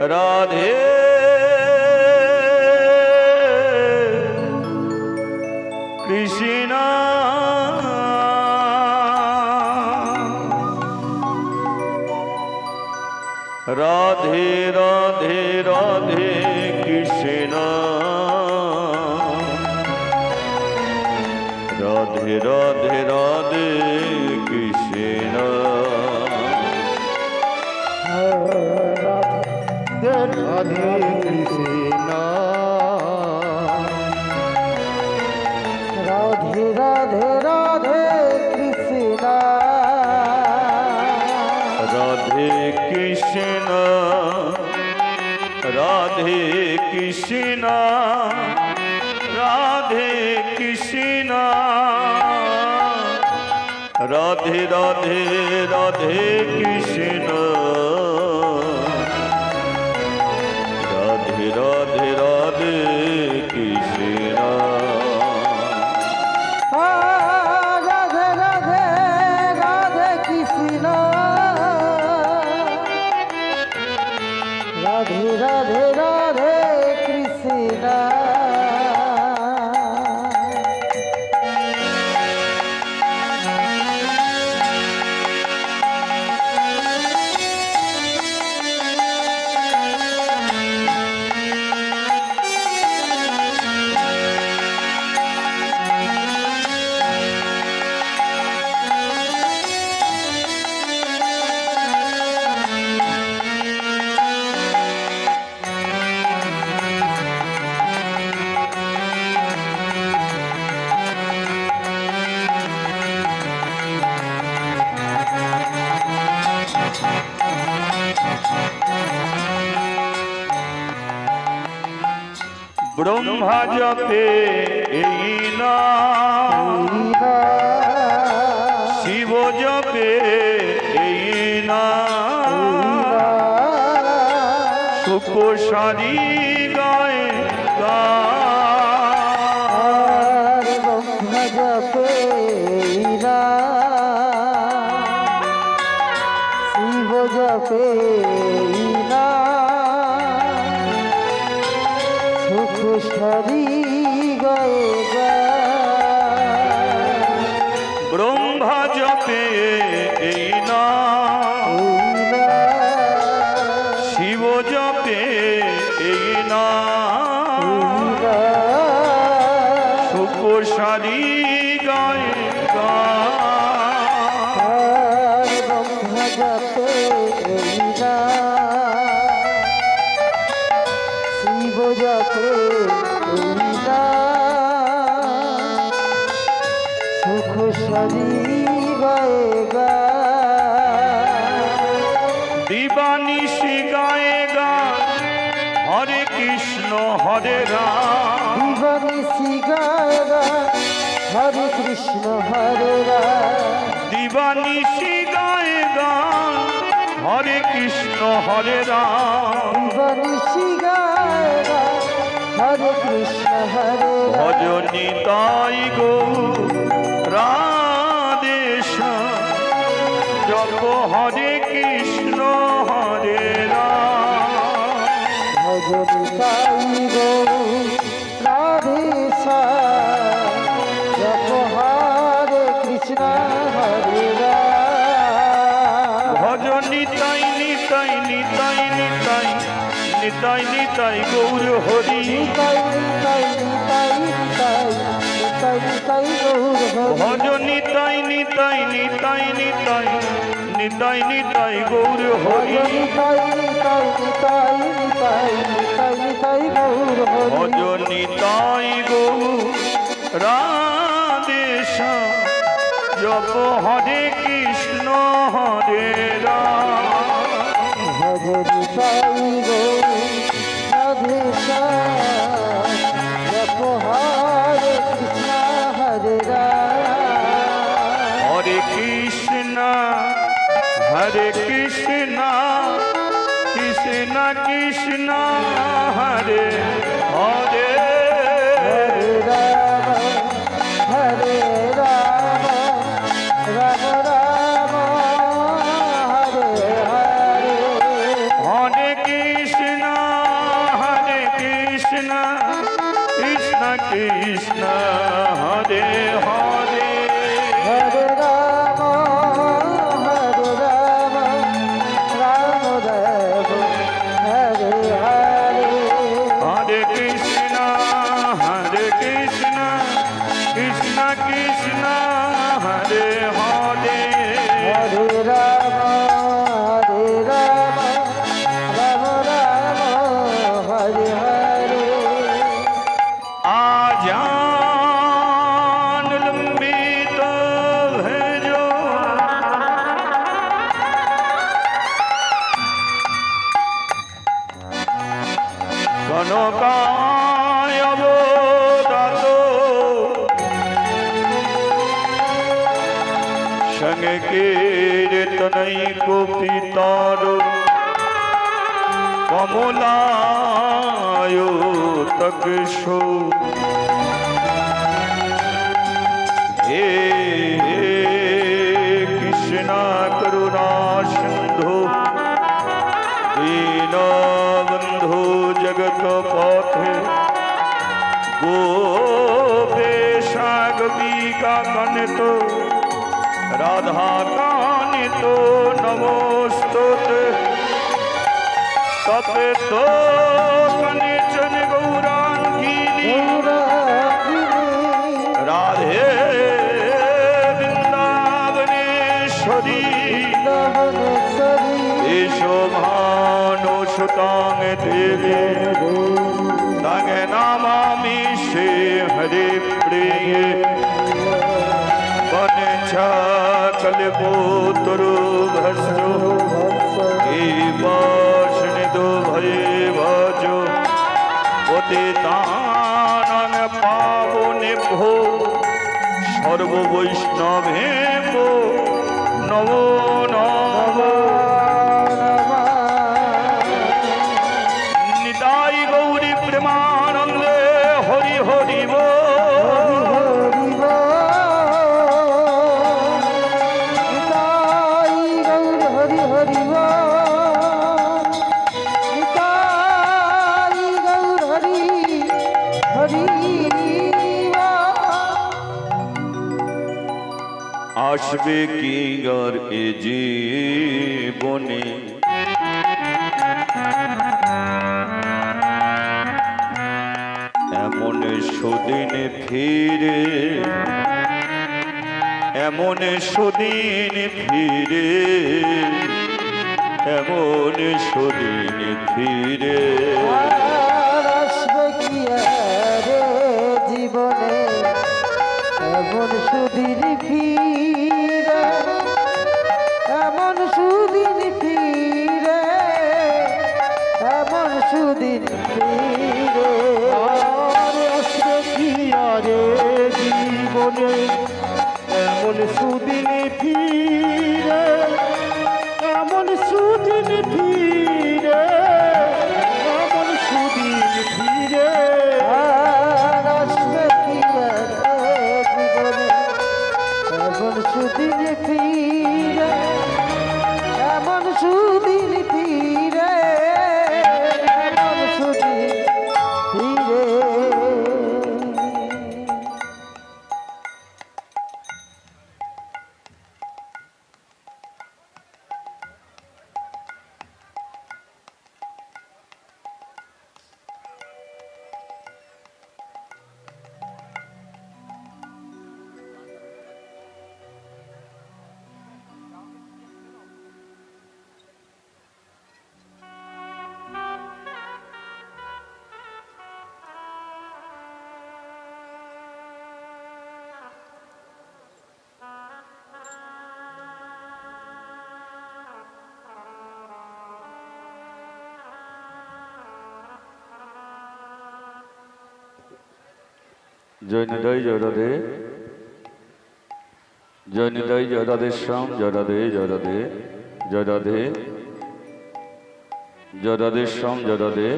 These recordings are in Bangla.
রাধে। কৃষ্ণ। রাধে রাধে। রাধে রাধে কৃষ্ণ। রাধে কৃষ্ণ রাধে কৃষ্ণ রাধে কৃষ্ণ। রাধে রাধে রাধে কৃষ্ণ। রাধে রাধে ব্রহ্মা জপে এই নাম শিব জপে এই নাম সুখ সারি গায়ে। শিব জপে সুখ সরি শিব জপে সুখ সরি গা। দিবানিশি গায়ে গান হরে কৃষ্ণ হরে রাম। দিবানিশি গায় হরে কৃষ্ণ হরে রাম। দিবানিশি গায়ে গান হরে কৃষ্ণ হরে রাম। দিবানিশি গায় হরে কৃষ্ণ হরে ভজনি তাই গো রাধেশ জপ হরে কৃষ্ণ হরে রাম। ভজনি তাই গো নিতাই গৌর হরি। নিতাই নিতাই নিতাই নিতাই নিতাই নিতাই ভজনি তাই নিতাই নিতাই নিতাই নিতাই নিতাই গৌর হরি। নিতাই নিতাই নিতাই নিতাই নিতাই নিতাই গৌর হরি ভজনি তাই গৌর রাধেশ জপ হরে কৃষ্ণ হরে রাম। Krishna. এসো ভানু সুতাং দেবী। তং নামামি শ্রী হরে প্রিয় বন কলপোতরু ভস্য এই বাসন দো ভয়ে ভজো পতিতানং আসবে কি গর এ জীবনে? এমন সুদিন ফিরে, এমন সুদিন ফিরে, এমন সুদিন ফিরে। জীবনে? এমন সুদিন ফিরে। জীবনে জৈনদয় জয়রাধে। জৈনদয় জয়রাধে শ্যাম, জয়রাধে জয়রাধে। জয়রাধে। জয়রাধে শ্যাম, জয়রাধে।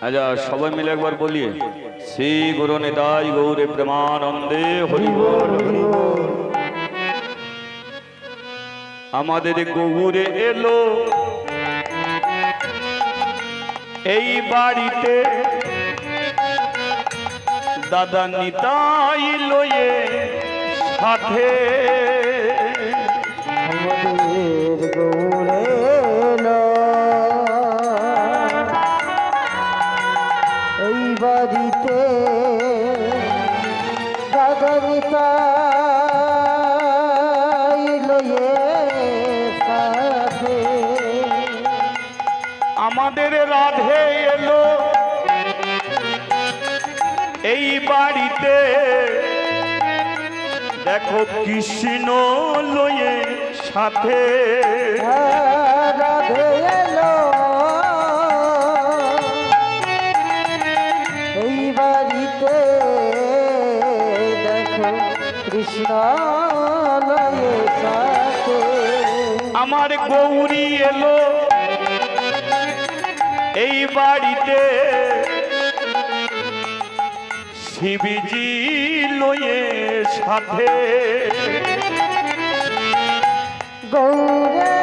আচ্ছা সবাই মিলে একবার বলিয়ে। শ্রী গুরু নিতাই গৌরে প্রেমানন্দে হরি বল হরি। বল। আমাদের গৌরে এলো। এই বাড়িতে দাদা নিতাই লয়ে সাথে এই বাড়িতে দাদা লয়ে বাড়িতে। দেখো কৃষ্ণ লয়ে সাথে। রাধে এলো। এই বাড়িতে দেখো কৃষ্ণ লয়ে সাথে। আমার গৌরী এলো। এই বাড়িতে শিবজি লয়ে সাথে। গৌরে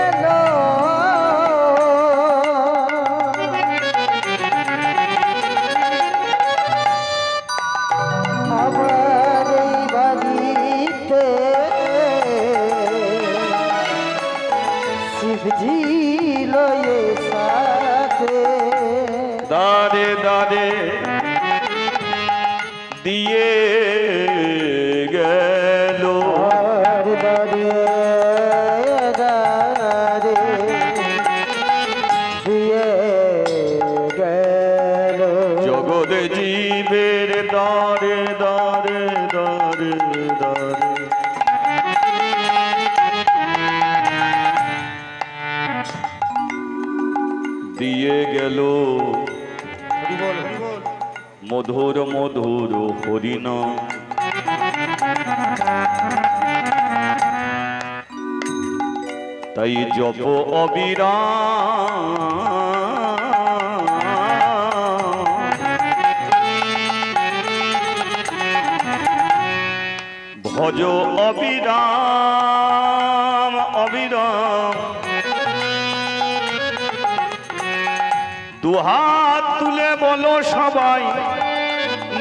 দারে দারে দিয়ে মধুর মধুর হরিণ। তাই জপ অবিরাম। ভজ অবিরাম অবিরাম। দুহাত তুলে বলো সবাই।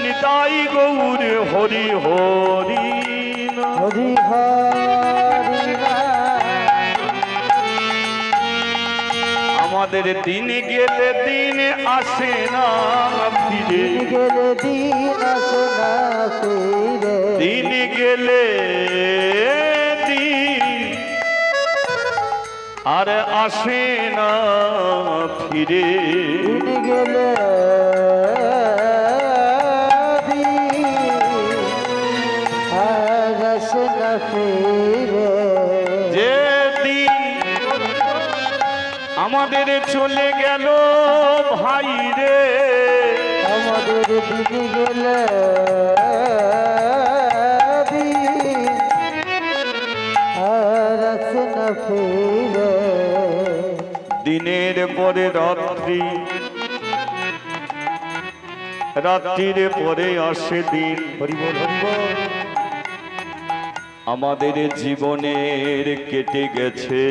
নিতাই গৌর হরি হরি হরি আমাদের দিন গেলে দিন আসে না ফিরে। দিন গেলে দিন আসে না ফিরে। দিন গেলে দিন আর আসে না ফিরে। গেলে আমাদের চলে গেল ভাই রে। আমাদের গেলে দিনের পরে রাত্রি রাত্রির পরে আসে দিন। হরিবল হরিবল আমাদের জীবনের কেটে গেছে।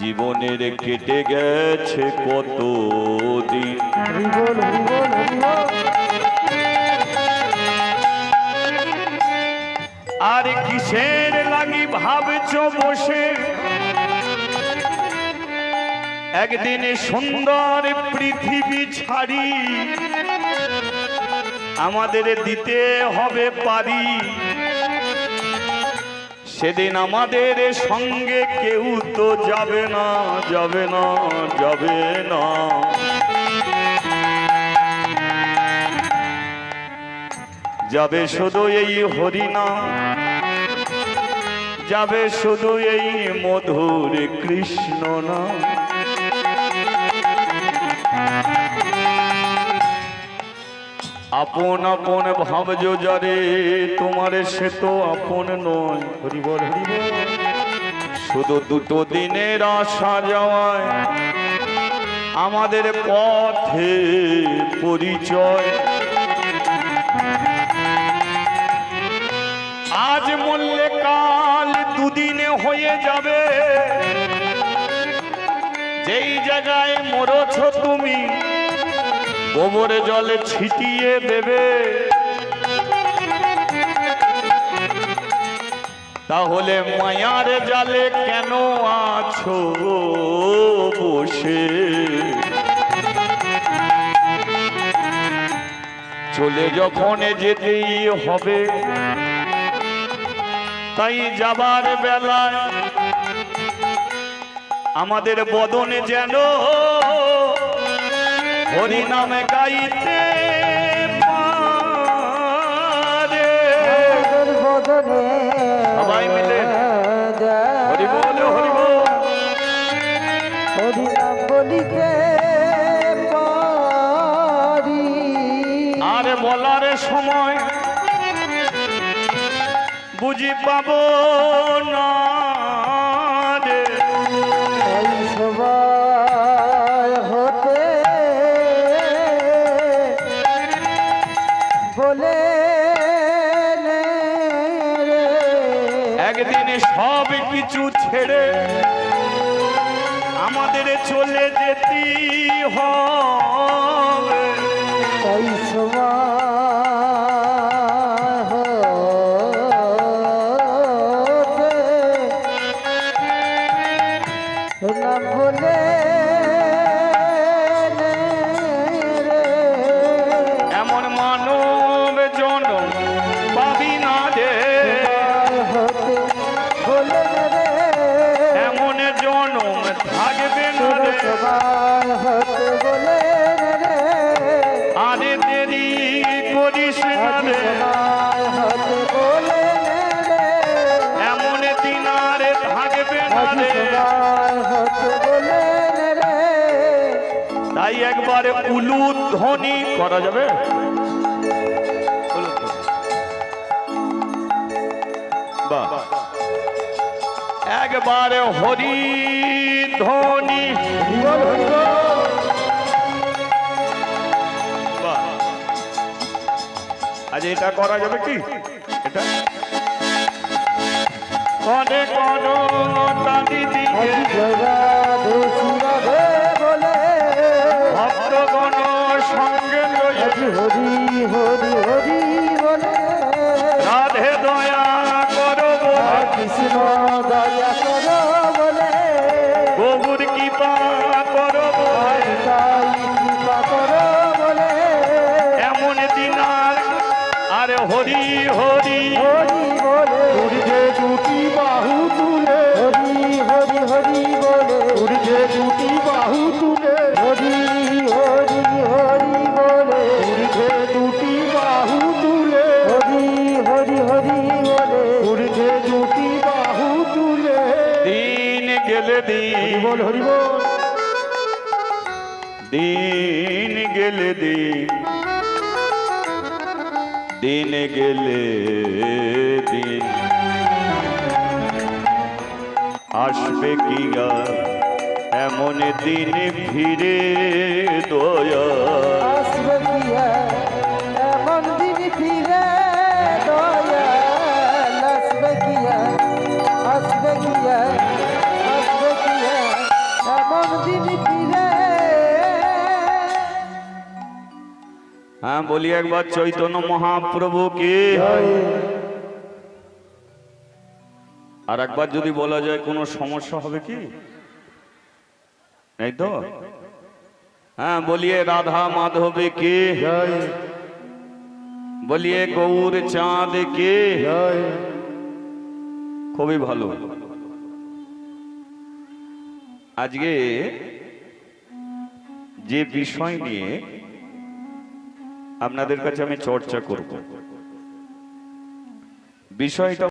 জীবনের কেটে গেছে কত দিন আর কিসের লাগি ভাবছ বসে? একদিন সুন্দর পৃথিবী ছাড়ি। আমাদের দিতে হবে পারি। সেদিন আমাদের সঙ্গে কেউ তো যাবে না যাবে না যাবে না। যাবে শুধু এই হরিনা, যাবে শুধু এই মধুর কৃষ্ণ না। আপন আপন ভাবজ যারে তোমার সে তো আপন নয়। হরিবল হরিবল শুধু দুটো দিনের আসা যাওয়ায়, আমাদের পথে পরিচয়। আজ মরলে কাল দুদিনে হয়ে যাবে। যেই জায়গায় মরছ তুমি গোবরে জলে ছিটিয়ে দেবে। তাহলে মায়ার জালে কেন আছো বসে? চলে যখন যেতেই হবে, তাই যাবার বেলায় আমাদের বদনে যেন হরিনামে গাইতে পারে। সবাই মিলে। হরি বল হরি বল। হরিনাম বলিতে পারি। আর বলার সময় বুঝি পাবো না। তাই একবারে উলু ধ্বনি করা যাবে? বাহ। একবারে হরি ধ্বনি বাহ। আজ এটা করা যাবে কি? এটা? কনে কোন তালি হরি হরি গেলে দিন। বল হরি বল। দিন গেলে দিন। দিন গেলে দিন। আসবে কি গা এমন দিন ফিরে দয়া হ্যাঁ বলি একবার চৈতন্য মহাপ্রভু কি আর একবার যদি বলা যায় কোনো সমস্যা হবে কি? এই তো। হ্যাঁ বলিয়ে রাধা মাধবে কে বলিয়ে গৌর চাঁদ কে খুবই ভালো। আজকে যে বিষয় নিয়ে আপনাদের কাছে আমি চর্চা করব। বিষয়টা